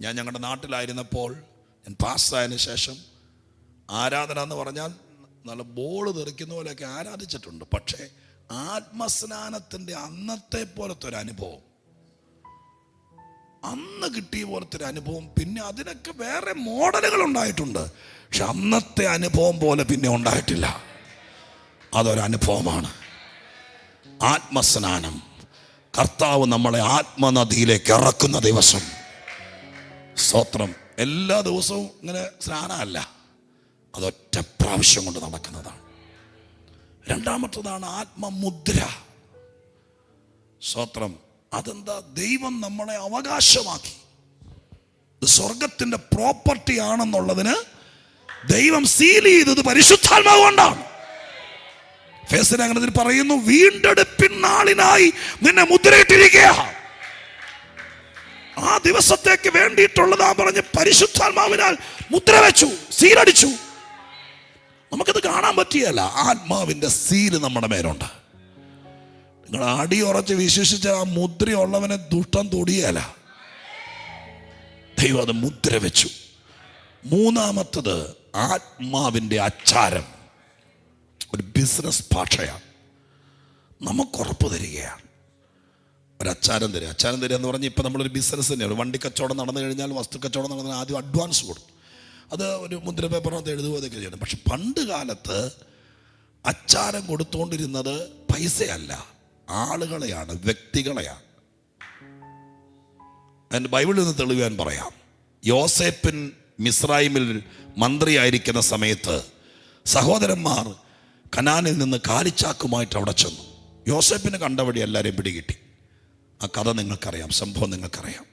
ഞാൻ ഞങ്ങളുടെ നാട്ടിലായിരുന്നപ്പോൾ ഞാൻ പാസ്സായതിനു ശേഷം ആരാധന എന്ന് പറഞ്ഞാൽ നല്ല ബോൾ തെറിക്കുന്ന പോലെയൊക്കെ ആരാധിച്ചിട്ടുണ്ട്. പക്ഷേ ആത്മസ്നാനത്തിന്റെ അന്നത്തെ പോലത്തെ ഒരു അനുഭവം. അന്ന് കിട്ടിയ പോലത്തെ ഒരു അനുഭവം. പിന്നെ അതിനൊക്കെ വേറെ മോഡലുകൾ ഉണ്ടായിട്ടുണ്ട്. പക്ഷെ അന്നത്തെ അനുഭവം പോലെ പിന്നെ ഉണ്ടായിട്ടില്ല. അതൊരനുഭവമാണ് ആത്മസ്നാനം. കർത്താവ് നമ്മളെ ആത്മനദിയിലേക്ക് ഇറക്കുന്ന ദിവസം സ്തോത്രം എല്ലാ ദിവസവും ഇങ്ങനെ സ്നാനമല്ല. അതൊറ്റ പ്രാവശ്യം കൊണ്ട് നടക്കുന്നതാണ്. രണ്ടാമത്തതാണ് ആത്മമുദ്ര. സ്തോത്രം അതെന്താ? ദൈവം നമ്മളെ അവകാശമാക്കി. ഇത് സ്വർഗത്തിന്റെ പ്രോപ്പർട്ടി ആണെന്നുള്ളതിന് ദൈവം സീൽ ചെയ്തത് പരിശുദ്ധാത്മാവ് കൊണ്ടാണ്. ഫേസൻ അങ്ങനെ പറയുന്നു വീണ്ടെടുപ്പിൻ നാളിനായി നിന്നെ മുദ്രയിട്ടിരിക്കുക ആ ദിവസത്തേക്ക് വേണ്ടിയിട്ടുള്ളതാ പറഞ്ഞ് പരിശുദ്ധാത്മാവിനാൽ മുദ്ര വെച്ചു സീലടിച്ചു. നമുക്കത് കാണാൻ പറ്റിയല്ല ആത്മാവിന്റെ സീൽ നമ്മുടെ മേലുണ്ട്. നിങ്ങൾ അടി ഉറച്ച് വിശ്വസിച്ച ആ മുദ്രയുള്ളവനെ ദുഷ്ടം തൊടിയല്ല ദൈവം അത് മുദ്ര വെച്ചു. മൂന്നാമത്തത് ആത്മാവിന്റെ അച്ചാരം. ഒരു ബിസിനസ് ഭാഷയാണ്. നമുക്ക് ഉറപ്പ് തരികയാണ്. ഒരു അച്ചാരം തരിക. അച്ചാരം തരിക എന്ന് പറഞ്ഞാൽ ഇപ്പോൾ നമ്മളൊരു ബിസിനസ് തന്നെയാണ്. വണ്ടി കച്ചവടം നടന്നു കഴിഞ്ഞാൽ വസ്തു കച്ചവടം നടന്നാൽ ആദ്യം അഡ്വാൻസ് കൊടുക്കും. അത് ഒരു മുദ്ര പേപ്പറിനകത്ത് എഴുതുക അതൊക്കെ ചെയ്യണം. പക്ഷെ പണ്ട് കാലത്ത് അച്ചാരം കൊടുത്തുകൊണ്ടിരുന്നത് പൈസയല്ല. ആളുകളെയാണ് വ്യക്തികളെയാണ്. എന്റെ ബൈബിളിൽ നിന്ന് തെളിവ് പറയാം. യോസേപ്പിൻ മിസ്രൈമിൽ മന്ത്രിയായിരിക്കുന്ന സമയത്ത് സഹോദരന്മാർ കനാനിൽ നിന്ന് കാലിച്ചാക്കുമായിട്ട് അവിടെ ചെന്നു. യോസേപ്പിന് കണ്ട വഴി എല്ലാവരെയും പിടികിട്ടി. ആ കഥ നിങ്ങൾക്കറിയാം സംഭവം നിങ്ങൾക്കറിയാം.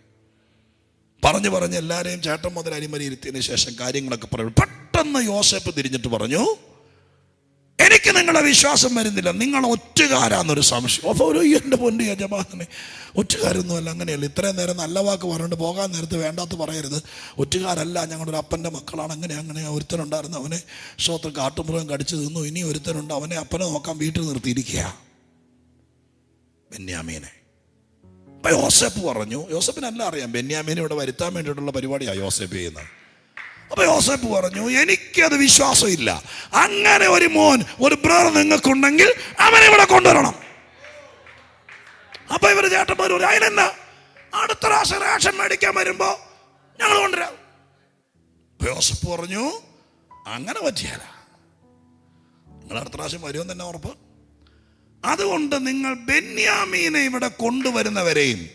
പറഞ്ഞു പറഞ്ഞ് എല്ലാവരെയും ചേട്ടൻ മുതൽ അരിമരി ഇരുത്തിയതിന് ശേഷം കാര്യങ്ങളൊക്കെ പറയും പെട്ടെന്ന് യോസെപ്പ് തിരിഞ്ഞിട്ട് പറഞ്ഞു എനിക്ക് നിങ്ങളെ വിശ്വാസം വരുന്നില്ല. നിങ്ങൾ ഒറ്റുകാരാന്നൊരു സംശയം. അപ്പോൾ ഒരു എന്റെ പൊന്നു യജമാനെ ഒറ്റുകാരൊന്നുമല്ല അങ്ങനെയല്ല? ഇത്രയും നേരം നല്ല വാക്ക് പറഞ്ഞിട്ട് പോകാൻ നേരത്ത് വേണ്ടാത്ത പറയരുത്. ഒറ്റുകാരല്ല ഞങ്ങളുടെ ഒരു അപ്പന്റെ മക്കളാണ്. അങ്ങനെ അങ്ങനെ ഒരുത്തനുണ്ടായിരുന്നു അവനെ. ശ്രോത്ര കാട്ടുമൃഗം കടിച്ചു തിന്നു. ഇനി ഒരുത്തനുണ്ട്. അവനെ അപ്പനെ നോക്കാൻ വീട്ടിൽ നിർത്തിയിരിക്കുക ബെന്യാമീനെ അപ്പൊ യോസഫ് പറഞ്ഞു യോസഫിനല്ല അറിയാം ബെന്യാമീനെ ഇവിടെ വരുത്താൻ വേണ്ടിയിട്ടുള്ള പരിപാടിയാണ് യോസഫ് ചെയ്യുന്നത്. അപ്പൊ യോസഫ് പറഞ്ഞു എനിക്കത് വിശ്വാസമില്ല. അങ്ങനെ ഒരു മോൻ ഒരു ബ്രദർ നിങ്ങൾക്കുണ്ടെങ്കിൽ അവനെ ഇവിടെ കൊണ്ടുവരണം. അപ്പൊ ഇവർ ചേട്ടന്മാർ ഒരു അതിനെന്താ? അടുത്ത പ്രാവശ്യം റേഷൻ മേടിക്കാൻ വരുമ്പോൾ ഞങ്ങൾ കൊണ്ടുവരാം. യോസഫ് പറഞ്ഞു അങ്ങനെ പറ്റിയാല. നിങ്ങൾ അടുത്ത പ്രാവശ്യം വരുമെന്ന് തന്നെ ഉറപ്പ്. അതുകൊണ്ട് നിങ്ങൾ ബെന്യാമീനെ ഇവിടെ കൊണ്ടുവരുന്നവരെയും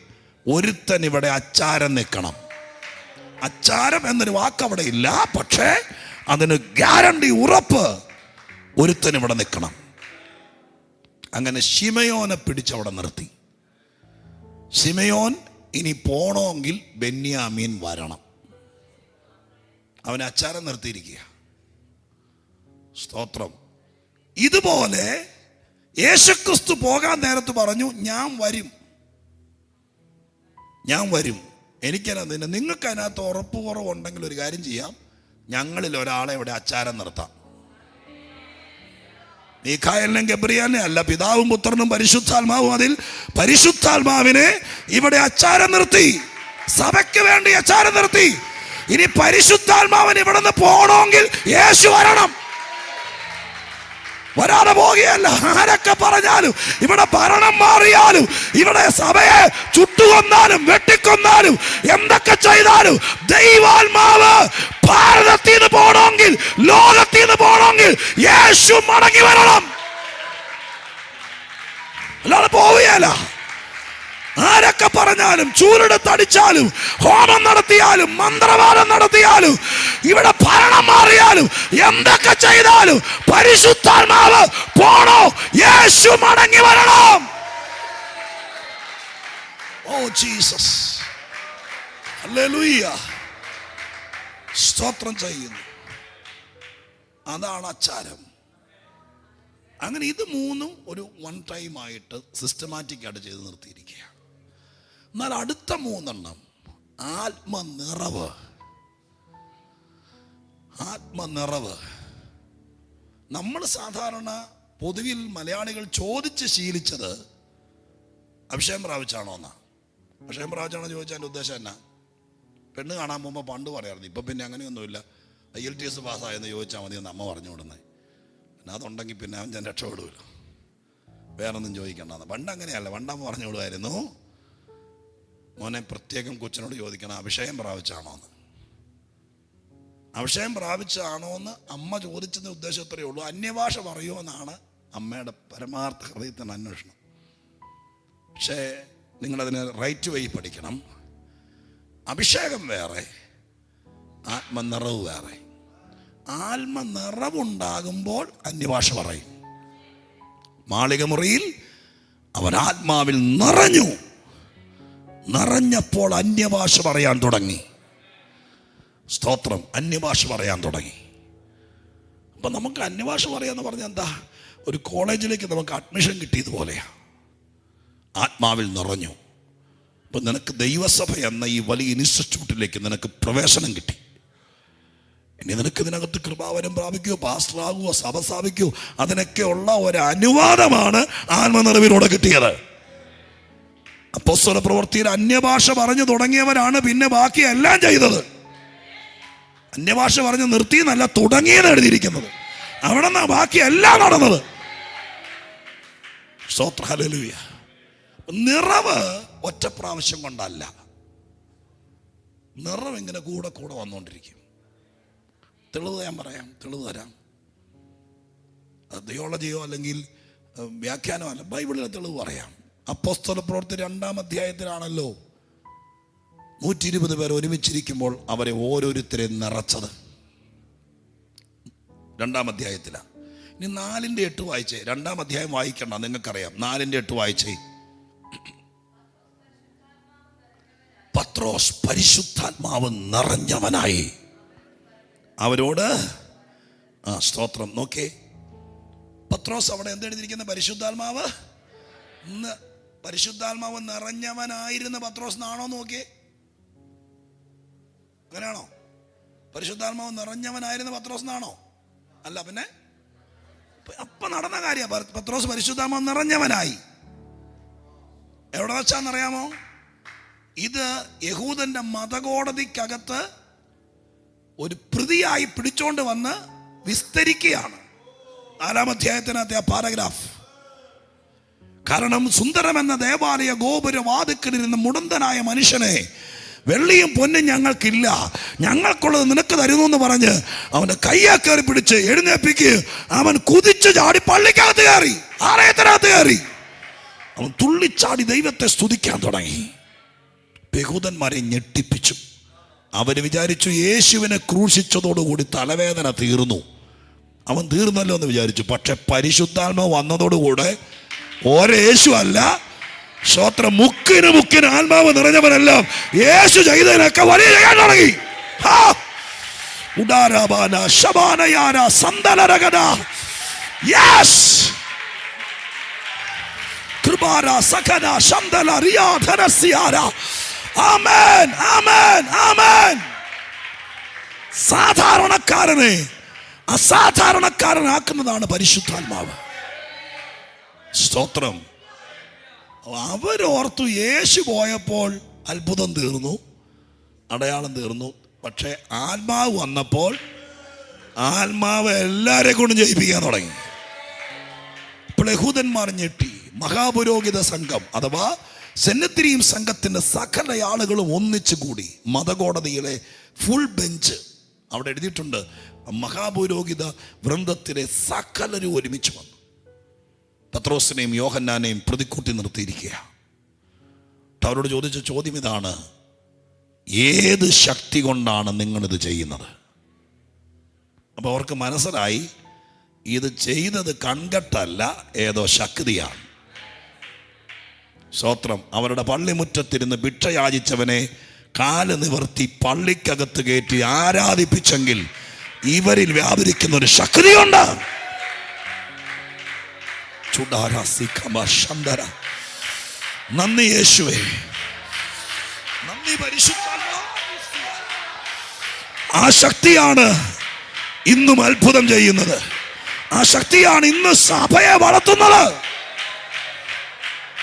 ഒരുത്തൻ ഇവിടെ അച്ചാരം നിൽക്കണം. അച്ചാരം എന്നൊരു വാക്ക് അവിടെ ഇല്ല പക്ഷേ അതിന് ഗ്യാരണ്ടി ഉറപ്പ് ഒരുത്തൻ ഇവിടെ നിൽക്കണം. അങ്ങനെ ശിമയോനെ പിടിച്ചവിടെ നിർത്തി. ശിമയോൻ ഇനി പോണമെങ്കിൽ ബെന്യാമീൻ വരണം. അവൻ അച്ചാരം നിർത്തിയിരിക്കുക. സ്തോത്രം. ഇതുപോലെ യേശുക്രിസ്തു പോകാൻ നേരത്ത് പറഞ്ഞു ഞാൻ വരും. ഞാൻ വരും. എനിക്കതിന് നിങ്ങൾക്ക് അതിനകത്ത് ഉറപ്പ് കുറവുണ്ടെങ്കിൽ ഒരു കാര്യം ചെയ്യാം. ഞങ്ങളിൽ ഒരാളെ ഇവിടെ അച്ചാരം നിർത്താം. മീഖായലിനും ഗബ്രിയാലിനെ അല്ല പിതാവും പുത്രനും പരിശുദ്ധാത്മാവും അതിൽ പരിശുദ്ധാത്മാവിനെ ഇവിടെ അച്ചാരം നിർത്തി. സഭയ്ക്ക് വേണ്ടി അച്ചാരം നിർത്തി. ഇനി പരിശുദ്ധാത്മാവൻ ഇവിടെ നിന്ന് പോകണമെങ്കിൽ യേശു വരണം. വരാതെ പോകുകയല്ല. ആരൊക്കെ പറഞ്ഞാലും ഇവിടെ ഭരണം മാറിയാലും ഇവിടെ സഭയെ ചുട്ടുകൊന്നാലും വെട്ടിക്കൊന്നാലും എന്തൊക്കെ ചെയ്താലും ദൈവാത്മാവ് ഭാരതത്തിൽ നിന്ന് പോകണമെങ്കിൽ ലോകത്തിൽ നിന്ന് പോകണമെങ്കിൽ യേശു മടങ്ങി വരണം. അല്ലാതെ പോവുകയല്ല. ആരൊക്കെ പറഞ്ഞാലും ചൂരെടുത്തടിച്ചാലും ഹോമം നടത്തിയാലും മന്ത്രവാദം നടത്തിയാലും ഇവിടെ ഭരണം മാറിയാലും എന്തൊക്കെ ചെയ്താലും പരിശുദ്ധാത്മാവ് പോണോ? യേശു മടങ്ങി വരണം. ഓ ജീസസ്. സ്തോത്രം ചെയ്യുന്നു. അതാണ് അച്ചാരം. അങ്ങനെ ഇത് മൂന്നും ഒരു വൺ ടൈം ആയിട്ട് സിസ്റ്റമാറ്റിക് ആയിട്ട് ചെയ്ത് നിർത്തിയിരിക്കുകയാണ് എന്നാൽ അടുത്ത മൂന്നെണ്ണം ആത്മനിറവ്. ആത്മനിറവ്. നമ്മൾ സാധാരണ പൊതുവിൽ മലയാളികൾ ചോദിച്ച് ശീലിച്ചത് അഭിഷേകം പ്രാപിച്ചാണോ എന്നാ? അഭിഷേകം പ്രാപിച്ചാണോ ചോദിച്ചാൽ ഉദ്ദേശം എന്നാ? പെണ്ണ് കാണാൻ പോകുമ്പോൾ പണ്ട് പറയാറുണ്ട് ഇപ്പം പിന്നെ അങ്ങനെയൊന്നുമില്ല. ഐ എൽ ടി എസ് പാസ്സായെന്ന് ചോദിച്ചാൽ മതി എന്ന് അമ്മ പറഞ്ഞു വിടുന്നത് പിന്നെ അതുണ്ടെങ്കിൽ പിന്നെ അവൻ ഞാൻ രക്ഷപ്പെടുമല്ലോ വേറൊന്നും ചോദിക്കണ്ടെന്ന് പണ്ട് അങ്ങനെയല്ല പണ്ടമ്മ പറഞ്ഞു വിടുമായിരുന്നു മോനെ പ്രത്യേകം കൊച്ചിനോട് ചോദിക്കണം അഭിഷേകം പ്രാപിച്ചാണോ എന്ന് അഭിഷേകം പ്രാപിച്ചാണോ എന്ന് അമ്മ ചോദിച്ചതിന് ഉദ്ദേശം ഇത്രയേ ഉള്ളൂ. അന്യഭാഷ പറയൂ എന്നാണ് അമ്മയുടെ പരമാർത്ഥ ഹൃദയത്തിന് അന്വേഷണം. പക്ഷേ നിങ്ങളതിന് റൈറ്റ് വഴി പഠിക്കണം. അഭിഷേകം വേറെ ആത്മനിറവ് വേറെ. ആത്മനിറവുണ്ടാകുമ്പോൾ അന്യഭാഷ പറയും. മാളികമുറിയിൽ അവൻ ആത്മാവിൽ നിറഞ്ഞു. നിറഞ്ഞപ്പോൾ അന്യഭാഷ പറയാൻ തുടങ്ങി. സ്തോത്രം അന്യഭാഷ പറയാൻ തുടങ്ങി. അപ്പൊ നമുക്ക് അന്യഭാഷ പറയാന്ന് പറഞ്ഞാൽ എന്താ? ഒരു കോളേജിലേക്ക് നമുക്ക് അഡ്മിഷൻ കിട്ടിയതുപോലെയാ ആത്മാവിൽ നിറഞ്ഞു. അപ്പൊ നിനക്ക് ദൈവസഭ എന്ന ഈ വലിയ ഇൻസ്റ്റിറ്റ്യൂട്ടിലേക്ക് നിനക്ക് പ്രവേശനം കിട്ടി. ഇനി നിനക്ക് ഇതിനകത്ത് കൃപാവരം പ്രാപിക്കുകയോ പാസ്റ്ററാകുകയോ സഭ സ്ഥാപിക്കുകയോ അതിനൊക്കെ ഉള്ള ഒരു അനുവാദമാണ് ആത്മനിറവിലൂടെ കിട്ടിയത്. അപ്പോസ്തല പ്രവർത്തിയിൽ അന്യഭാഷ പറഞ്ഞു തുടങ്ങിയവരാണ് പിന്നെ ബാക്കി എല്ലാം ചെയ്തത്. അന്യഭാഷ പറഞ്ഞ് നിർത്തിയെന്നല്ല തുടങ്ങിയത് എഴുതിയിരിക്കുന്നത്. അവിടെ നിന്നാ ബാക്കി എല്ലാം നടന്നത്. നിറവ് ഒറ്റ പ്രാവശ്യം കൊണ്ടല്ല. നിറവ് ഇങ്ങനെ കൂടെ കൂടെ വന്നുകൊണ്ടിരിക്കും. തെളിവ് ഞാൻ പറയാം തെളിവ് തരാം. തിയോളജിയോ അല്ലെങ്കിൽ വ്യാഖ്യാനോ വ്യാഖ്യാനമോ അല്ല ബൈബിളിലെ തെളിവ് പറയാം. അപ്പോസ്തല പ്രവൃത്തി രണ്ടാം അധ്യായത്തിലാണല്ലോ. നൂറ്റി ഇരുപത് പേർ ഒരുമിച്ചിരിക്കുമ്പോൾ അവരെ ഓരോരുത്തരെ നിറച്ചത്. രണ്ടാം അധ്യായത്തിലാണ് ഇനി നാലിന്റെ എട്ട് വായിച്ചേ. രണ്ടാം അധ്യായം വായിക്കണ്ട നിങ്ങൾക്കറിയാം. നാലിന്റെ എട്ട് വായിച്ചേ. പത്രോസ് പരിശുദ്ധാത്മാവ് നിറഞ്ഞവനായി. അവരോട് ആ സ്തോത്രം. നോക്കേ പത്രോസ് അവിടെ എന്തെഴുതിയിരിക്കുന്ന? പരിശുദ്ധാത്മാവ് പരിശുദ്ധാത്മാവ് നിറഞ്ഞവനായിരുന്ന പത്രോസ് എന്നാണോ നോക്കിയേ? അങ്ങനെയാണോ? പരിശുദ്ധാത്മാവ് നിറഞ്ഞവനായിരുന്ന പത്രോസ് എന്നാണോ അല്ല പിന്നെ? അപ്പൊ- നടന്ന കാര്യം. പത്രോസ് പരിശുദ്ധാത്മാവ് നിറഞ്ഞവനായി. എവിടെ വെച്ചാന്നറിയാമോ ഇത് യഹൂദന്റെ മതകോടതിക്കകത്ത് ഒരു പ്രതിയായി പിടിച്ചോണ്ട് വന്ന് വിസ്തരിക്കുകയാണ്. നാലാം അധ്യായത്തിനകത്തെ ആ പാരഗ്രാഫ്. കാരണം സുന്ദരം എന്ന ദേവാലയ ഗോപുര വാതുക്കലിരുന്ന മുടന്തനായ മനുഷ്യനെ വെള്ളിയും പൊന്നും ഞങ്ങൾക്കില്ല. ഞങ്ങൾക്കുള്ളത് നിനക്ക് തരുന്നു എന്ന് പറഞ്ഞ് അവന്റെ കയ്യാ കയറി പിടിച്ച് എഴുന്നേപ്പിക്ക്. അവൻ കുതിച്ച് ചാടി പള്ളിക്കകത്ത് കയറി. ആലയത്തിനകത്ത് കയറി. അവൻ തുള്ളിച്ചാടി ദൈവത്തെ സ്തുതിക്കാൻ തുടങ്ങി. ബഹുതന്മാരെ ഞെട്ടിപ്പിച്ചു. അവർ വിചാരിച്ചു യേശുവിനെ ക്രൂശിച്ചതോടുകൂടി തലവേദന തീർന്നു. അവൻ തീർന്നല്ലോ എന്ന് വിചാരിച്ചു. പക്ഷെ പരിശുദ്ധാത്മ വന്നതോടുകൂടെ ഓരോ യേശു അല്ല. ശ്രോത്ര മുക്കിന് മുക്കിന് ആത്മാവ് നിറഞ്ഞവനെല്ലാം യേശു ചെയ്തതിനൊക്കെ വലിയ ചെയ്യാൻ തുടങ്ങി. ഹാ! ഉഡാരാബാന ശബാനയാന സന്തനരഗത യെസ് കൃപാര സഖന ശന്തല റിയാധനസ്യാര ആമേൻ ആമേൻ ആമേൻ. സാധാരണക്കാരനെ അസാധാരണക്കാരനാക്കുന്നതാണ് പരിശുദ്ധാത്മാവ്. സ്തോത്രം. അവരോർത്തു യേശു പോയപ്പോൾ അത്ഭുതം തീർന്നു അടയാളം തീർന്നു. പക്ഷേ ആത്മാവ് വന്നപ്പോൾ ആത്മാവ് എല്ലാരെ കൊണ്ടും ജയിപ്പിക്കാൻ തുടങ്ങി. പ്ലഹൂതന്മാർ ഞെട്ടി. മഹാപുരോഹിത സംഘം അഥവാ സെന്നത്തിരിയും സംഘത്തിന്റെ സകല ആളുകളും ഒന്നിച്ചു കൂടി മതകോടതിയിലെ ഫുൾ ബെഞ്ച് അവിടെ എഴുതിയിട്ടുണ്ട്. മഹാപുരോഹിത വൃന്ദത്തിലെ സകലരും ഒരുമിച്ച് വന്നു. പത്രോസിനെയും യോഹന്നാനെയും പ്രതിക്കൂട്ടി നിർത്തിയിരിക്കുക. അവരോട് ചോദിച്ച ചോദ്യം ഇതാണ് ഏത് ശക്തി കൊണ്ടാണ് നിങ്ങളിത് ചെയ്യുന്നത്? അപ്പോൾ അവർക്ക് മനസ്സിലായി ഇത് ചെയ്തത് കൺകെട്ടല്ല ഏതോ ശക്തിയാണ്. സ്തോത്രം അവരുടെ പള്ളിമുറ്റത്തിരുന്ന് ഭിക്ഷയാചിച്ചവനെ കാൽ നിവർത്തി പള്ളിക്കകത്ത് കയറ്റി ആരാധിപ്പിച്ചെങ്കിൽ ഇവരിൽ വ്യാപരിക്കുന്ന ഒരു ശക്തിയുണ്ട്. ചുടാര സിഖമ ശന്തര നന്ദി യേശുവേ. നന്ദി ആ ശക്തിയാണ് ഇന്നും അത്ഭുതം ചെയ്യുന്നത്. ആ ശക്തിയാണ് ഇന്ന് സഭയെ വളർത്തുന്നത്.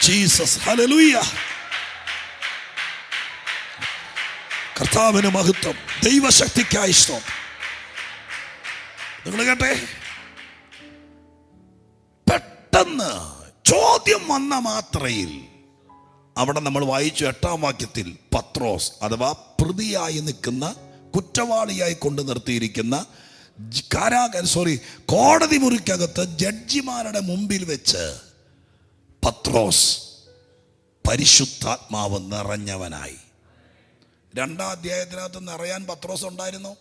ജീസസ് കർത്താവിന് മഹത്വം ദൈവശക്തിക്കായി സ്തോത്രം. നിങ്ങൾ കേട്ടെ? പെട്ടെന്ന് ചോദ്യം വന്ന മാത്രയിൽ അവിടെ നമ്മൾ വായിച്ചു എട്ടാം വാക്യത്തിൽ പത്രോസ് അഥവാ പ്രതിയായി നിൽക്കുന്ന കുറ്റവാളിയായി കൊണ്ടു നിർത്തിയിരിക്കുന്ന ജ് കാരാഗ സോറി കോടതി മുറിക്കകത്ത് ജഡ്ജിമാരുടെ മുമ്പിൽ വെച്ച് പത്രോസ് പരിശുദ്ധാത്മാവ് നിറഞ്ഞവനായി. രണ്ടാം അധ്യായത്തിനകത്ത് നിറയാൻ പത്രോസ് ഉണ്ടായിരുന്നോ?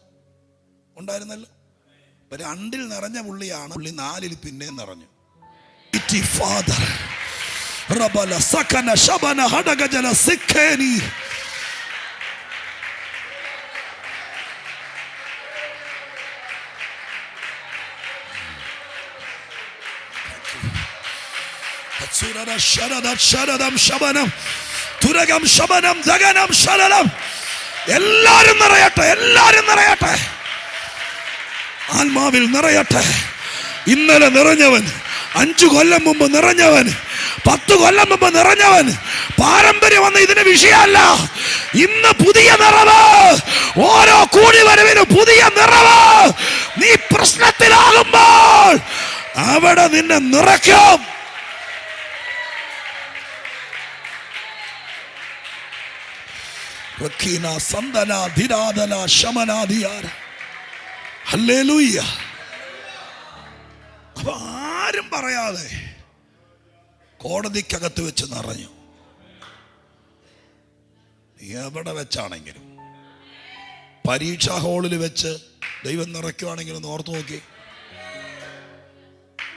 ഉണ്ടായിരുന്നല്ലോ. രണ്ടിൽ നിറഞ്ഞ പുള്ളിയാണ് പുള്ളി നാലിൽ പിന്നെയും നിറഞ്ഞു. Mighty Father. Rabala sakana shabana hadagajala Sikeni. എല്ലാരും നിറയട്ടെ എല്ലാരും നിറയട്ടെ ആത്മാവിൽ നിറയട്ടെ ഇന്നലെ നിറഞ്ഞവൻ അഞ്ചു കൊല്ലം മുമ്പ് നിറഞ്ഞവൻ പത്ത് കൊല്ലം മുമ്പ് നിറഞ്ഞവൻ. പാരമ്പര്യം വന്ന ഇതിന് വിഷയമല്ല. ഇന്ന് പുതിയ നിറവ്. ഓരോ കൂടി വരവിനും പുതിയ നിറവ്. നീ പ്രശ്നത്തിലാകുമ്പോൾ അവിടെ നിന്നെ നിറയ്ക്കും. സന്തന ധിരാധന ശമനാധിയാര ഹല്ലേലൂയ്യ. അപ്പൊ ആരും പറയാതെ കോടതിക്കകത്ത് വെച്ച് നിറഞ്ഞു. എവിടെ വെച്ചാണെങ്കിലും. പരീക്ഷാ ഹാളിൽ വെച്ച് ദൈവം നിറയ്ക്കുവാണെങ്കിലും ഓർത്തു നോക്കി.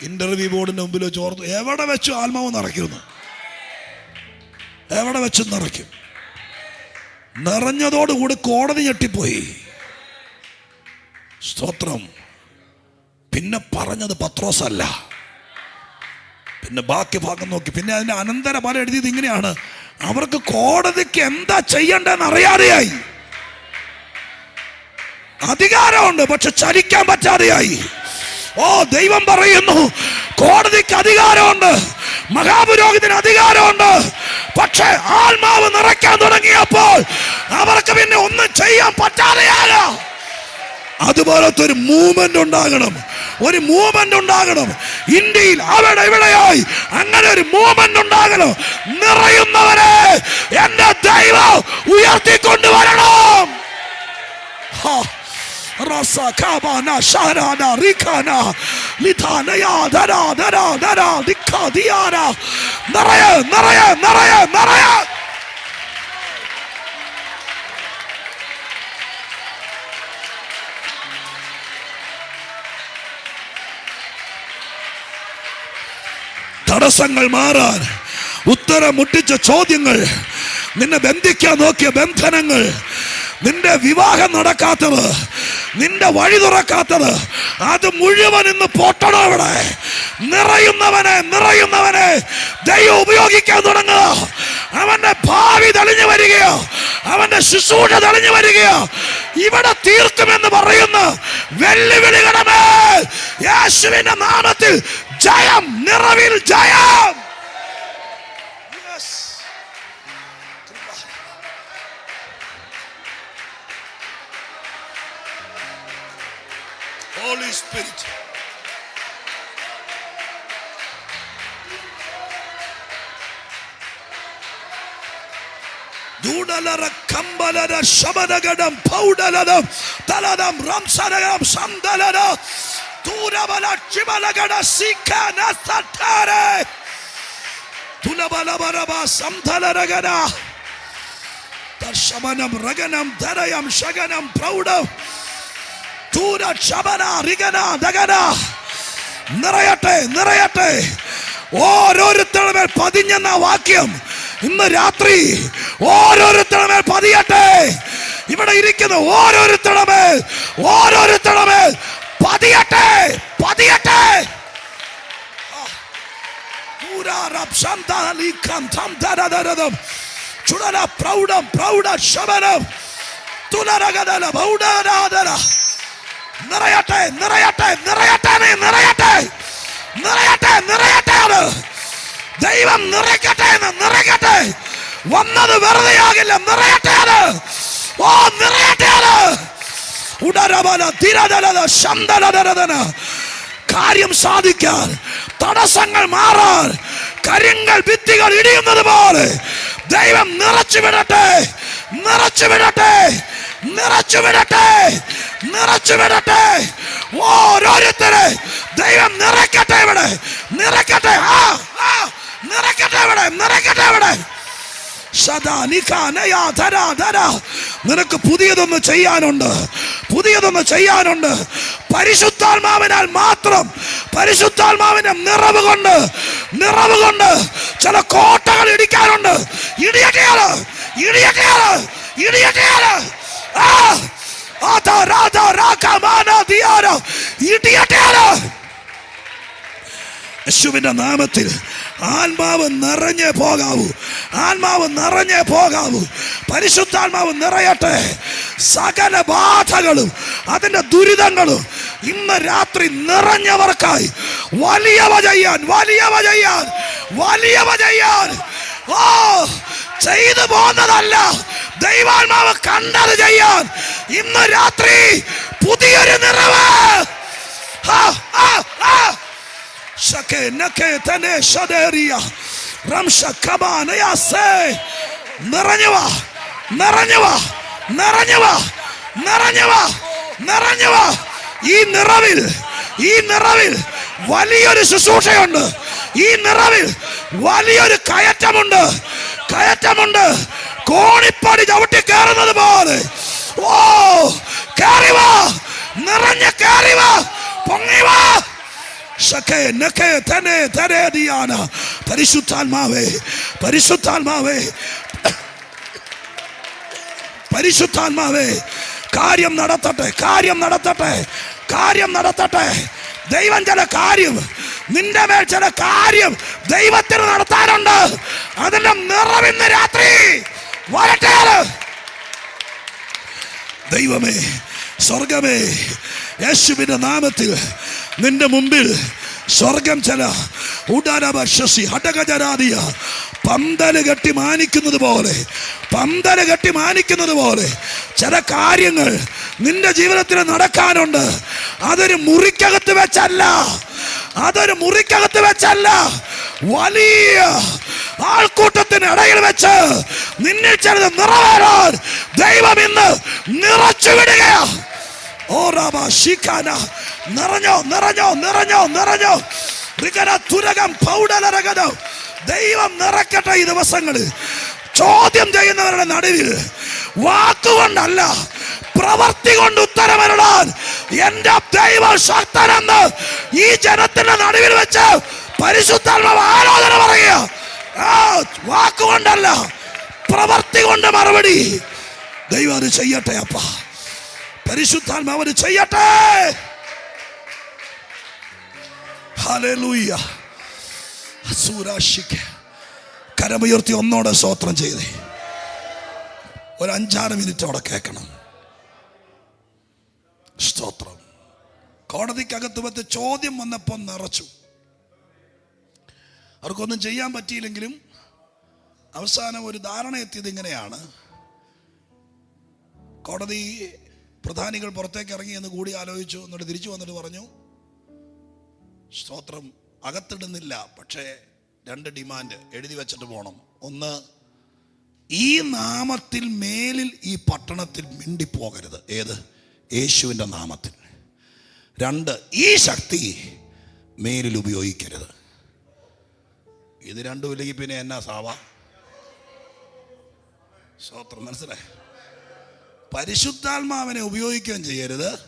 ഇന്റർവ്യൂ ബോർഡിന്റെ മുമ്പിൽ വെച്ച് ഓർത്തു എവിടെ വെച്ചു ആത്മാവ് നിറയ്ക്കുന്നു? എവിടെ വെച്ച് നിറയ്ക്കും? നിറഞ്ഞതോടുകൂടി കോടതി ഞെട്ടിപ്പോയി. സ്തോത്രം. പിന്നെ പറഞ്ഞത് പത്രോസല്ല പിന്നെ ബാക്കി ഭാഗം നോക്കി. പിന്നെ അതിന്റെ അനന്തര പല എഴുതിയത് ഇങ്ങനെയാണ്. അവർക്ക് കോടതിക്ക് എന്താ ചെയ്യണ്ടെന്ന് അറിയാതെയായി. അധികാരമുണ്ട് പക്ഷെ ചലിക്കാൻ പറ്റാതെയായി. ഓ ദൈവം പറയുന്നു കോടതിക്ക് അധികാരമുണ്ട് മഹാപുരോഹിതന് അധികാരമുണ്ട് പക്ഷെ ആത്മാവ് നിറയ്ക്കാൻ തുടങ്ങിയപ്പോൾ അവർക്ക് പിന്നെ ഒന്നും ചെയ്യാൻ പറ്റാതെയായോ. അതുപോലത്തെ ഒരു മൂവ്മെന്റ് ഉണ്ടാകണം. ഒരു മൂവ്മെന്റ് ഉണ്ടാകണം. ഇന്ത്യയിൽ അവിടെ ഇവിടെയായി അങ്ങനെ ഒരു മൂവ്മെന്റ് ഉണ്ടാകണം. നിറയുന്നവരെ എന്റെ ദൈവം ഉയർത്തിക്കൊണ്ടുവരണം. നിറയെ നിറയെ നിറയെ നിറയെ. തടസ്സങ്ങൾ മാറാൻ ഉത്തരം മുട്ടിച്ച ചോദ്യങ്ങൾ നിന്നെ ബന്ധിക്കാൻ നോക്കിയ ബന്ധനങ്ങൾ നിന്റെ വിവാഹം നടക്കാത്തത് നിന്റെ വഴി തുറക്കാത്തത് അത് മുഴുവൻ ഇന്ന് പൊട്ടണോ നിറയുന്നവനെ നിറയുന്നവനെ ദൈവം ഉപയോഗിക്കാൻ തുടങ്ങുക. അവന്റെ ഭാവി തെളിഞ്ഞു വരികയോ അവന്റെ ശുശ്രൂഷ തെളിഞ്ഞു വരികയോ ഇവിടെ തീർക്കുമെന്ന് പറയുന്ന വെല്ലുവിളികളുടെ യേശുവിന്റെ നാമത്തിൽ ജയം നിറവിൽ ജയം Yes. Holy Spirit. ദൂടലര കമ്പലര ശബനഗടം പൗഡലരം തലരം റംസനഗം സന്തലര ദർശമനം രഗനം ധരയം ശകനം പ്രൗഢം. ദൂര ശബന റിഗന ദഗന. നിറയട്ടെ നിറയട്ടെ. ഓരോരുത്തരുടെ മേൽ പതിഞ്ഞെന്ന വാക്യം ഇന്ന് രാത്രി ഓരോരുത്തരുടെ മേൽ പതിയട്ടെ. ഇവിടെ ഇരിക്കുന്ന ഓരോരുത്തരുടെ മേൽ ഓരോരുത്തരുടെ മേൽ പതിയട്ടെ പതിയട്ടെ. പ്രൗഢം പ്രൗഢ ശബനം തുലരഗതല ബൗഡാരാധന നിറയട്ടെ നിറയട്ടെ നിറയട്ടെ നീ നിറയട്ടെ. നിറയട്ടെ നിറയട്ടെ അത്. ദൈവം നിറയ്ക്കട്ടെ എന്ന് നിറയ്ക്കട്ടെ. വന്നത് വെറുതെയാകില്ല നിറയട്ടെ അത്. ഓ നിറയട്ടെ അത്. കാര്യം സാധിക്കാൻ തടസ്സങ്ങൾ മാറാൻ കരിങ്കൽ ഭിത്തികൾ ഇടിയുന്നത് പോലെ ദൈവം നിറച്ചു വിടട്ടെ നിറച്ചു വിടട്ടെ നിറച്ചു വിടട്ടെ നിറച്ചു വിടട്ടെ. ഓരോരുത്തരെ ദൈവം നിറയ്ക്കട്ടെ ഇവിടെ നിറയ്ക്കട്ടെ. ആ നിറയ്ക്കട്ടെ ഇവിടെ നിറയ്ക്കട്ടെ ഇവിടെ. നിനക്ക് പുതിയതൊന്ന് ചെയ്യാനുണ്ട്. പുതിയതൊന്ന് ചെയ്യാനുണ്ട്. പരിശുദ്ധാത്മാവിനാൽ മാത്രം പരിശുദ്ധാത്മാവിന്റെ നിറവ് കൊണ്ട് നിറവ് കൊണ്ട് ചില കോട്ടകൾ ഇടിക്കാനുണ്ട്. രാഘമാന ദിയാര. ഇടിയട്ടയാൾ യേശുവിന്റെ നാമത്തിൽ ആത്മാവ് നിറഞ്ഞേ പോകാവൂ. ആത്മാവ് നിറഞ്ഞേ പോകാവൂ. പരിശുദ്ധാത്മാവ് നിറയട്ടെ. സകല ബാധകളും അതിന്റെ ദുരിതങ്ങളും ഇന്ന് രാത്രി നിറഞ്ഞവർക്കായി. വലിയവ ചെയ്യാൻ വലിയവ ചെയ്യാൻ വലിയവ ചെയ്യാൻ. ഓ ചെയ്തു പോകുന്നതല്ല ദൈവാത്മാവ് കണ്ടത് ചെയ്യാൻ. ഇന്ന് രാത്രി പുതിയൊരു നിറവ്. ആ, ആ, ആ. Shake nake tane shaderia. Ramsha kabana ya se. നിറഞ്ഞവ നിറഞ്ഞവ നിറഞ്ഞവ നിറഞ്ഞവ നിറഞ്ഞവ ഈ നിറവിൽ ഈ നിറവിൽ വലിയൊരു ശുശ്രൂഷയുണ്ട്. ഈ നിറവിൽ വലിയൊരു കയറ്റമുണ്ട്. കയറ്റമുണ്ട്. കോണിപ്പടി ചവിട്ടി കയറുന്നത് പോലെ. ഓ കയറിവാ നിറഞ്ഞ കയറി വാ. പരിശുദ്ധാത്മാവേ പരിശുദ്ധാത്മാവേ പരിശുദ്ധാത്മാവേ കാര്യം നടത്തട്ടെ കാര്യം നടത്തട്ടെ കാര്യം നടത്തട്ടെ ദൈവം ചില കാര്യം നിന്റെ മേൽ ചില കാര്യം ദൈവത്തിന് നടത്താനുണ്ട്. അതിന്റെ നിറവിന്ന് രാത്രി വരട്ടെ ദൈവമേ സ്വർഗമേ യേശുവിന്റെ നാമത്തിൽ നിന്റെ മുമ്പിൽ സ്വർഗം ചില. ഉടാരഭക്ഷസി ഹടകജരാതിയ പന്തൽ കെട്ടി മാനിക്കുന്നത് പോലെ പന്തൽ കെട്ടി മാനിക്കുന്നത് പോലെ ചില കാര്യങ്ങൾ നിന്റെ ജീവിതത്തിൽ നടക്കാനുണ്ട്. അതൊരു മുറിക്കകത്ത് വെച്ചല്ല. അതൊരു മുറിക്കകത്ത് വെച്ചല്ല. വലിയ ആൾക്കൂട്ടത്തിന് ഇടയിൽ വെച്ച് നിന്നിൽ ചിലത് നിറവേറാൻ ദൈവം ഇന്ന് നിറച്ചു വിടുകയാ ഓ റാബ ശിഖാന. നിറഞ്ഞോ നിറഞ്ഞോ നിറഞ്ഞോ നിറഞ്ഞോ. തുരകം പൗഡലരകതോ ദൈവം നിറക്കട്ടെ ഈ ദിവസങ്ങളിൽ. ചോദ്യം ചെയ്യുന്നവരുടെ നടുവിൽ വാക്കുകൊണ്ടല്ല പ്രവർത്തി കൊണ്ട് ഉത്തരമരുടാൻ എന്റെ ദൈവം ശക്തനെന്ന് ഈ ജനത്തിന്റെ നടുവിൽ വെച്ച് പരിശുദ്ധാത്മാവ് ആലോചന പറയുക. വാക്കുകൊണ്ടല്ല പ്രവർത്തി കൊണ്ട് മറുപടി. ദൈവം അത് ചെയ്യട്ടെ അപ്പ. പരിശുദ്ധാത്മാവ് ചെയ്യട്ടെ. കരമുയർത്തി ഒന്നോടെ സ്തോത്രം ചെയ്തേ. ഒരു അഞ്ചാറ് മിനിറ്റ് അവിടെ കേൾക്കണം. സ്തോത്രം. കോടതിക്കകത്ത് വെച്ച് ചോദ്യം വന്നപ്പോൾ നിറച്ചു. അവർക്കൊന്നും ചെയ്യാൻ പറ്റിയില്ലെങ്കിലും അവസാനം ഒരു ധാരണ എത്തിയത് ഇങ്ങനെയാണ്. കോടതി പ്രധാനികൾ പുറത്തേക്ക് ഇറങ്ങി എന്ന് കൂടി ആലോചിച്ചു എന്നിട്ട് തിരിച്ചു വന്നിട്ട് പറഞ്ഞു സ്തോത്രം അകത്തിടുന്നില്ല. പക്ഷേ രണ്ട് ഡിമാൻഡ് എഴുതി വെച്ചിട്ട് പോകണം ഒന്ന് ഈ നാമത്തിൽ മേലിൽ ഈ പട്ടണത്തിൽ മിണ്ടിപ്പോകരുത്. ഏത്? യേശുവിന്റെ നാമത്തിൽ. രണ്ട് ഈ ശക്തി മേലിൽ ഉപയോഗിക്കരുത്. ഇത് രണ്ടും ഇല്ലെങ്കിൽ പിന്നെ എന്നാ സാവാ? സ്തോത്രം മനസ്സിലായി? പരിശുദ്ധാത്മാവിനെ ഉപയോഗിക്കുകയും ചെയ്യരുത്.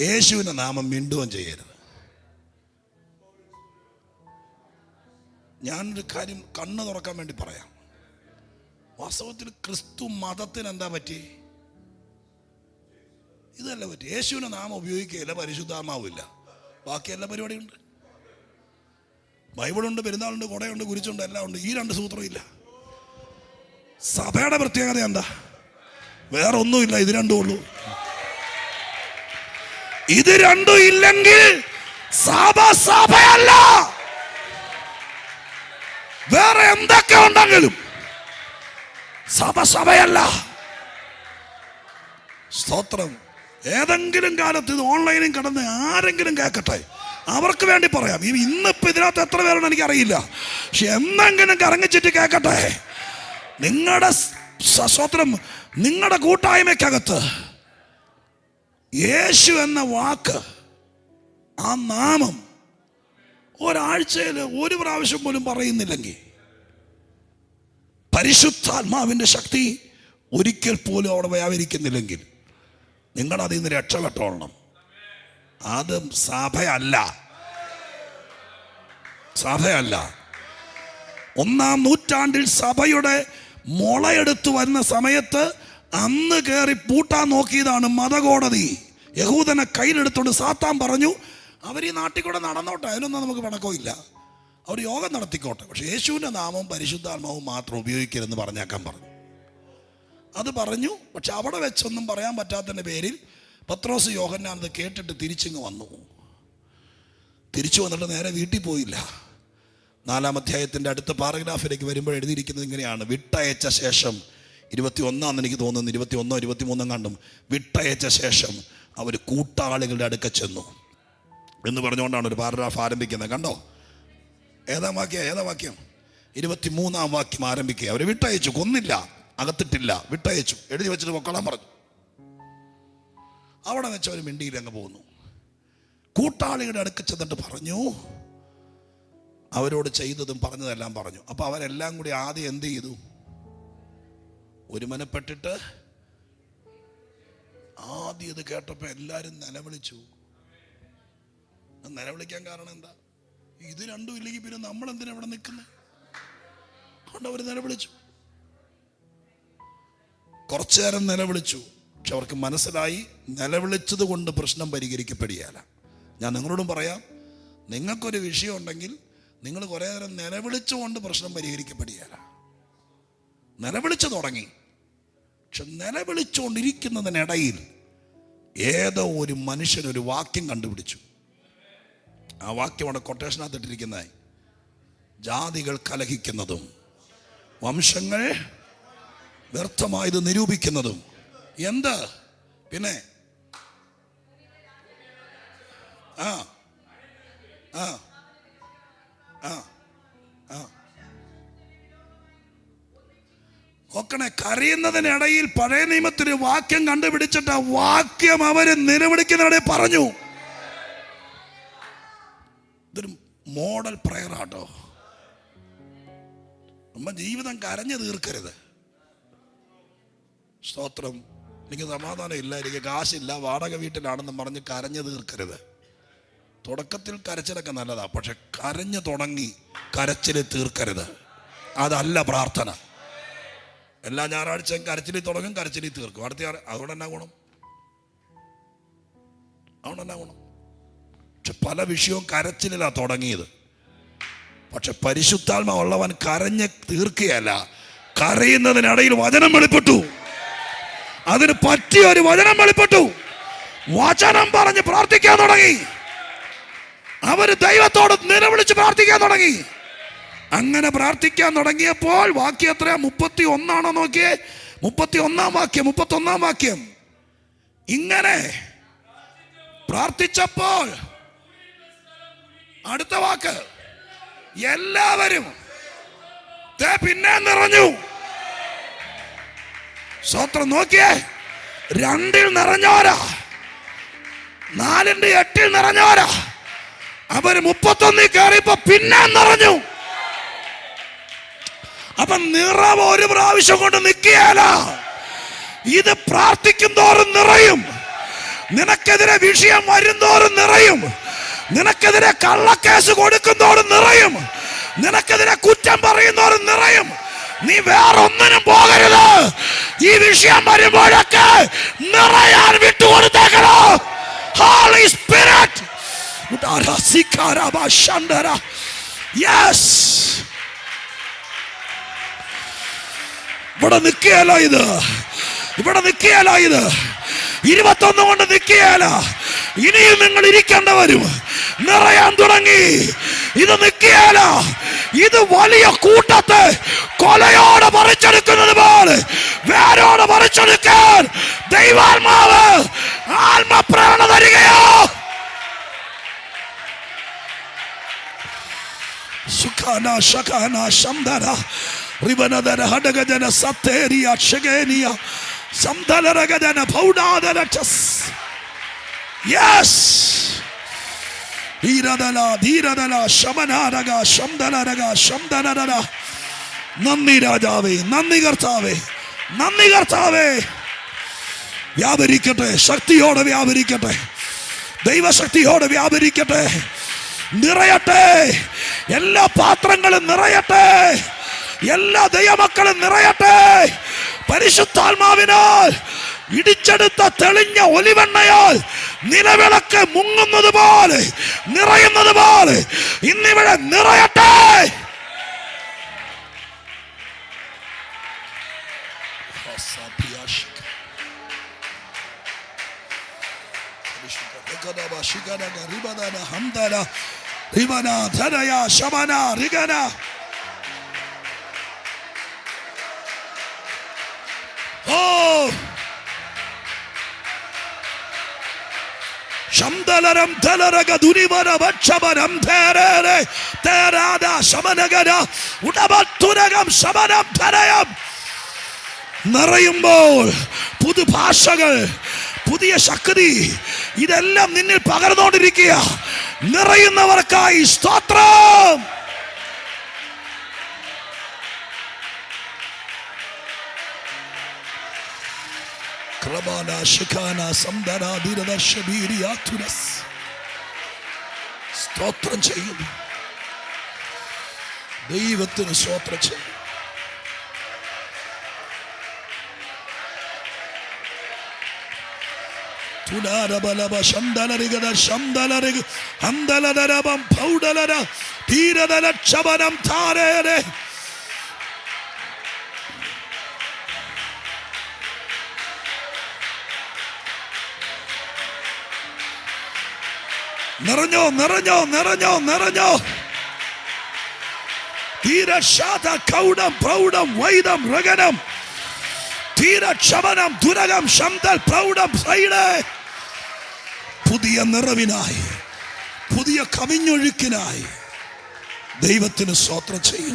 യേശുവിന്റെ നാമം മിണ്ടുകയും ചെയ്യരുത്. ഞാനൊരു കാര്യം കണ്ണ് തുറക്കാൻ വേണ്ടി പറയാം. വാസ്തവത്തിൽ ക്രിസ്തു മതത്തിന് എന്താ പറ്റി? ഇതല്ല പറ്റി. യേശുവിനെ നാം ഉപയോഗിക്കുകയില്ല പരിശുദ്ധാമാവില്ല ബാക്കി എല്ലാ പരിപാടിയുണ്ട് ബൈബിളുണ്ട് പെരുന്നാളുണ്ട് കുടയുണ്ട് കുരിച്ചുണ്ട് എല്ലാം ഉണ്ട്. ഈ രണ്ട് സൂത്രം ഇല്ല. സഭയുടെ പ്രത്യേകത എന്താ? വേറെ ഒന്നുമില്ല ഇത് രണ്ടും ഉള്ളൂ. ഇത് രണ്ടും ഇല്ലെങ്കിൽ സഭ സഭയല്ല. വേറെ എന്തൊക്കെ ഉണ്ടെങ്കിലും സഭ സഭയല്ല സ്തോത്രം. ഏതെങ്കിലും കാലത്ത് ഇത് ഓൺലൈനിൽ കടന്ന് ആരെങ്കിലും കേൾക്കട്ടെ അവർക്ക് വേണ്ടി പറയാം. ഇനി ഇന്നിപ്പോൾ ഇതിനകത്ത് എത്ര പേരുണ്ട് എനിക്കറിയില്ല. പക്ഷെ എന്തെങ്കിലും കറങ്ങിച്ചിട്ട് കേൾക്കട്ടെ നിങ്ങളുടെ സ്വത്രം നിങ്ങളുടെ കൂട്ടായ്മയ്ക്കകത്ത് യേശു എന്ന വാക്ക് ആ നാമം ഒരാഴ്ചയിൽ ഒരു പ്രാവശ്യം പോലും പറയുന്നില്ലെങ്കിൽ പരിശുദ്ധാത്മാവിന്റെ ശക്തി ഒരിക്കൽ പോലും അവിടെ വ്യാപരിക്കുന്നില്ലെങ്കിൽ നിങ്ങൾ അതിൽ നിന്ന് രക്ഷപ്പെട്ടോളണം അത് സഭയല്ല. സഭയല്ല. ഒന്നാം നൂറ്റാണ്ടിൽ സഭയുടെ മുളയെടുത്തു വരുന്ന സമയത്ത് അന്ന് കയറി പൂട്ടാൻ നോക്കിയതാണ് മതകോടതി. യഹൂദനെ കയ്യിലെടുത്തോണ്ട് സാത്താൻ പറഞ്ഞു അവർ ഈ നാട്ടിൽ കൂടെ നടന്നോട്ടെ അതിനൊന്നും നമുക്ക് പണക്കമില്ല അവർ യോഗം നടത്തിക്കോട്ടെ. പക്ഷെ യേശുവിന്റെ നാമവും പരിശുദ്ധാത്മാവും മാത്രം ഉപയോഗിക്കരുതെന്ന് പറഞ്ഞേക്കാൻ പറഞ്ഞു. അത് പറഞ്ഞു പക്ഷെ അവിടെ വെച്ചൊന്നും പറയാൻ പറ്റാത്തതിന്റെ പേരിൽ പത്രോസ് യോഹന്നാൻ അത് കേട്ടിട്ട് തിരിച്ചിങ്ങ് വന്നു. തിരിച്ചു വന്നിട്ട് നേരെ വീട്ടിൽ പോയില്ല. നാലാം അധ്യായത്തിന്റെ അടുത്ത പാരഗ്രാഫിലേക്ക് വരുമ്പോൾ എഴുതിയിരിക്കുന്നത് ഇങ്ങനെയാണ്. വിട്ടയച്ച ശേഷം ഇരുപത്തി ഒന്നാന്ന് എനിക്ക് തോന്നുന്നു ഇരുപത്തി ഒന്നോ ഇരുപത്തി മൂന്നോ കണ്ടും വിട്ടയച്ച ശേഷം അവർ കൂട്ടാളികളുടെ അടുക്ക ചെന്നു. എന്ന് പറഞ്ഞുകൊണ്ടാണ് ഒരു പാരഗ്രാഫ് ആരംഭിക്കുന്നത്. കണ്ടോ? ഏതാ വാക്യം? ഏതാ വാക്യം? ഇരുപത്തി മൂന്നാം വാക്യം ആരംഭിക്കുക. അവർ വിട്ടയച്ചു. കൊന്നില്ല. അകത്തിട്ടില്ല. വിട്ടയച്ചു. എഴുതി വെച്ചിട്ട് പൊക്കോളാൻ പറഞ്ഞു. അവിടെ വെച്ച് അവർ മിണ്ടിയിൽ അങ്ങ് പോകുന്നു കൂട്ടാളികളുടെ അടുക്ക് ചെന്നിട്ട് പറഞ്ഞു അവരോട് ചെയ്തതും പറഞ്ഞതെല്ലാം പറഞ്ഞു. അപ്പൊ അവരെല്ലാം കൂടി ആദ്യം എന്ത് ചെയ്തു? ഒരുമനപ്പെട്ടിട്ട് ആദ്യം ഇത് കേട്ടപ്പോ എല്ലാരും നിലവിളിച്ചു നിലവിളിക്കാൻ കാരണം എന്താ? ഇത് രണ്ടും ഇല്ലെങ്കിൽ പിന്നെ നമ്മൾ എന്തിനാ ഇവിടെ നിൽക്കുന്നത്? അതുകൊണ്ട് അവർ നിലവിളിച്ചു കുറച്ചു നേരം നിലവിളിച്ചു പക്ഷെ അവർക്ക് മനസ്സിലായി നിലവിളിച്ചത് കൊണ്ട് പ്രശ്നം പരിഹരിക്കപ്പെടുകയല്ല ഞാൻ നിങ്ങളോടും പറയാം നിങ്ങൾക്കൊരു വിഷയം ഉണ്ടെങ്കിൽ നിങ്ങൾ കുറേ നേരം നിലവിളിച്ചുകൊണ്ട് പ്രശ്നം പരിഹരിക്കപ്പെടുകയല്ല നിലവിളിച്ചു തുടങ്ങി. പക്ഷെ നിലവിളിച്ചുകൊണ്ടിരിക്കുന്നതിനിടയിൽ ഏതോ ഒരു മനുഷ്യനൊരു വാക്യം കണ്ടുപിടിച്ചു. ആ വാക്യമാണ് അവിടെ കൊട്ടേഷനകത്ത് ഇട്ടിരിക്കുന്നത്. ജാതികൾ കലഹിക്കുന്നതും വംശങ്ങൾ വ്യർത്ഥമായത് നിരൂപിക്കുന്നതും. എന്ത്? പിന്നെ ആ ആ ആ ആ. നോക്കണേ കരയുന്നതിനിടയിൽ പഴയ നിയമത്തിന് വാക്യം കണ്ടുപിടിച്ചിട്ട് ആ വാക്യം അവർ നിലവിളിക്കുന്നവിടെ പറഞ്ഞു. മോഡൽ പ്രയറാട്ടോ നമ്മ ജീവിതം കരഞ്ഞു തീർക്കരുത്. സ്തോത്രം. എനിക്ക് സമാധാനം ഇല്ല എനിക്ക് കാശില്ല വാടക വീട്ടിലാണെന്ന് പറഞ്ഞ് കരഞ്ഞു തീർക്കരുത്. തുടക്കത്തിൽ കരച്ചിലൊക്കെ നല്ലതാ പക്ഷെ കരഞ്ഞു തുടങ്ങി കരച്ചിൽ തീർക്കരുത്. അതല്ല പ്രാർത്ഥന. എല്ലാ ഞായറാഴ്ചയും കരച്ചിൽ തുടങ്ങും കരച്ചിൽ തീർക്കും. അടുത്ത അതുകൊണ്ട് എന്നാ ഗുണം? അതുകൊണ്ട് എന്നാ ഗുണം? പക്ഷെ പല വിഷയവും കരച്ചിലാ തുടങ്ങിയത്. പക്ഷെ പരിശുദ്ധാത്മ ഉള്ളവൻ കരഞ്ഞ് തീർക്കുകയല്ല. കരയുന്നതിനിടയിൽ വചനം വെളിപ്പെട്ടു. അതിന് പറ്റിയ ഒരു വചനം വെളിപ്പെട്ടു. വചനം പറഞ്ഞ് പ്രാർത്ഥിക്കാൻ തുടങ്ങി. അവർ ദൈവത്തോട് നിലവിളിച്ച് പ്രാർത്ഥിക്കാൻ തുടങ്ങി. അങ്ങനെ പ്രാർത്ഥിക്കാൻ തുടങ്ങിയപ്പോൾ വാക്യം എത്രയാ? മുപ്പത്തി ഒന്നാണോ നോക്കിയേ? മുപ്പത്തി ഒന്നാം വാക്യം മുപ്പത്തി ഒന്നാം വാക്യം. ഇങ്ങനെ പ്രാർത്ഥിച്ചപ്പോൾ അടുത്ത വാക്ക്. എല്ലാവരും പിന്നെ നിറഞ്ഞു. സ്വത്രം നോക്കിയേ. രണ്ടിൽ നിറഞ്ഞോരാ നാലിന്റെ എട്ടിൽ നിറഞ്ഞോരാ അവർ മുപ്പത്തൊന്നിൽ കയറിയപ്പോ പിന്നെ നിറഞ്ഞു. അപ്പൊ നിറവ് ഒരു പ്രാവശ്യം കൊണ്ട് നിൽക്കുകയല്ല. ഇത് പ്രാർത്ഥിക്കും തോറും നിറയും. നിനക്കെതിരെ വിഷയം വരും തോറും നിറയും. നിനക്കെതിരെ കള്ളക്കേസ് കൊടുക്കുന്നതോറും നിറയും. നിനക്കെതിരെ കുറ്റം പറയുന്നതോറും നിറയും. നീ വേറെ ഒന്നിനും പോകരുത്. ഈ വിഷയം വരുമ്പോഴൊക്കെ നിറയാൻ വിട്ടുകൊടുത്തേക്കണോ? ഹോളി സ്പിരിറ്റ് ഇവിടെ നിൽക്കുകയല്ല ഇത്. ഇവിടെ നിൽക്കുകയല്ല ഇത്. ഇരുപത്തൊന്ന് കൊണ്ട് നിൽക്കിയാല ഇനിയും നിങ്ങൾ ഇരിക്കേണ്ട വരും നിറയാൻ തുടങ്ങി. ഇത് നിൽക്കിയാല ഇത് വലിയ കൂട്ടത്തെ കൊലയോടെ പറിച്ചെടുക്കുന്നത് പോലെ വേരോടെ പറിച്ചെടുക്കാൻ ദൈവാത്മാവ് ആത്മപ്രേരണ തരികയോ. സുഖാന ശഖാന ശംദര റിബനദര ഹടഗജന സത്തേരിയ ഷഗേനിയ സംദലരഗജന ഭൗഡാദര യെസ് ധീരതല ധീരതല ശമനാരക ശംദനരക ശംദനരക നന്ദി രാജാവേ നന്ദി കർത്താവേ നന്ദി കർത്താവേ വ്യാപരിക്കട്ടെ ശക്തിയോടെ വ്യാപരിക്കട്ടെ ദൈവശക്തിയോടെ വ്യാപരിക്കട്ടെ നിറയട്ടെ എല്ലാ പാത്രങ്ങളും നിറയട്ടെ എല്ലാ ദൈവമക്കളും നിറയട്ടെ പരിശുദ്ധാത്മാവിനാൽ ഇടിച്ചെടുത്ത തെളിഞ്ഞ ഒലിവെണ്ണയാൽ നിലവിളക്ക് മുങ്ങുന്നത് പോലെ നിറയുന്നത് പോലെ ഇന്നിവിടെ നിറയട്ടെ. റിവന ധനയ ശമന റിഗന ശംദലരം തലരക ദുരിവര ഭക്ഷപരം തേരേ തേരാത ശമനകര ഉടമത്തുരകം ശമനം തരയം നിറയുമ്പോൾ പുതുഭാഷകൾ പുതിയ ശക്തി ഇതെല്ലാം നിന്നിൽ പകർന്നുകൊണ്ടിരിക്കുക. നിറയുന്നവർക്കായി സ്തോത്രം. ക്രമാന ശിഖാന സംദന ധീരത ശബീരിയാതുരസ്. സ്തോത്രം ചെയ്യുന്നു ദൈവത്തിന് സ്തോത്രം ചെയ്യും തുലാരബലബ ശന്തലരിഗത ശന്തലരിഗ ഹന്തലരബം ഭൗഡലര ധീരതല ക്ഷമനം നിറഞ്ഞോ നിറഞ്ഞോ നിറഞ്ഞോ നിറഞ്ഞോ. തീരശാത കൗടം പ്രൗഢം വൈദം രഗനം തീരക്ഷമനം ദുരകം ശന്തൽ പ്രൗഢം സൈഡ്. പുതിയ നിറവിനായി പുതിയ കവിഞ്ഞൊഴുക്കിനായി ദൈവത്തിന് സ്വോത്രം ചെയ്യും